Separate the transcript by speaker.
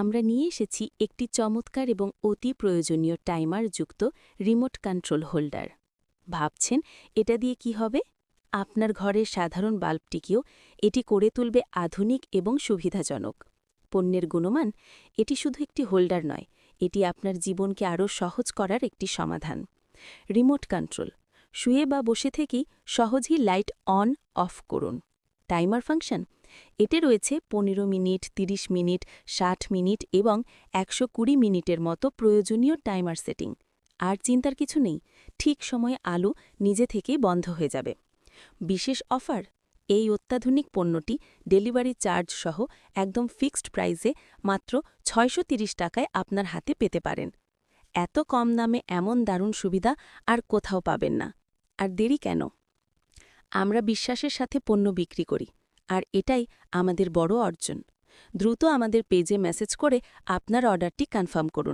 Speaker 1: আমরা নিয়ে এসেছি একটি চমৎকার এবং অতি প্রয়োজনীয় টাইমার যুক্ত রিমোট কন্ট্রোল হোল্ডার। ভাবছেন, এটা দিয়ে কি হবে? আপনার ঘরের সাধারণ বাল্বটিকেও এটি করে তুলবে আধুনিক এবং সুবিধাজনক। পণ্যের গুণমান, এটি শুধু একটি হোল্ডার নয়, এটি আপনার জীবনকে আরও সহজ করার একটি সমাধান। রিমোট কন্ট্রোল, শুয়ে বা বসে থেকেই সহজেই লাইট অন, অফ করুন। টাইমার ফাংশন এতে রয়েছে পনেরো মিনিট ৩০ মিনিট, ষাট মিনিট এবং একশো কুড়ি মিনিটের মতো প্রয়োজনীয় টাইমার সেটিং। আর চিন্তার কিছু নেই, ঠিক সময়ে আলো নিজে থেকেই বন্ধ হয়ে যাবে। বিশেষ অফার? এই অত্যাধুনিক পণ্যটি ডেলিভারি চার্জ সহ একদম ফিক্সড প্রাইসে মাত্র ছয়শো টাকায় আপনার হাতে পেতে পারেন। এত কম দামে এমন দারুণ সুবিধা আর কোথাও পাবেন না। আর দেরি কেন? আমরা বিশ্বাসের সাথে পণ্য বিক্রি করি। আর এটাই আমাদের বড় অর্জন। দ্রুত আমাদের পেজে মেসেজ করে আপনার অর্ডারটি কনফার্ম করুন।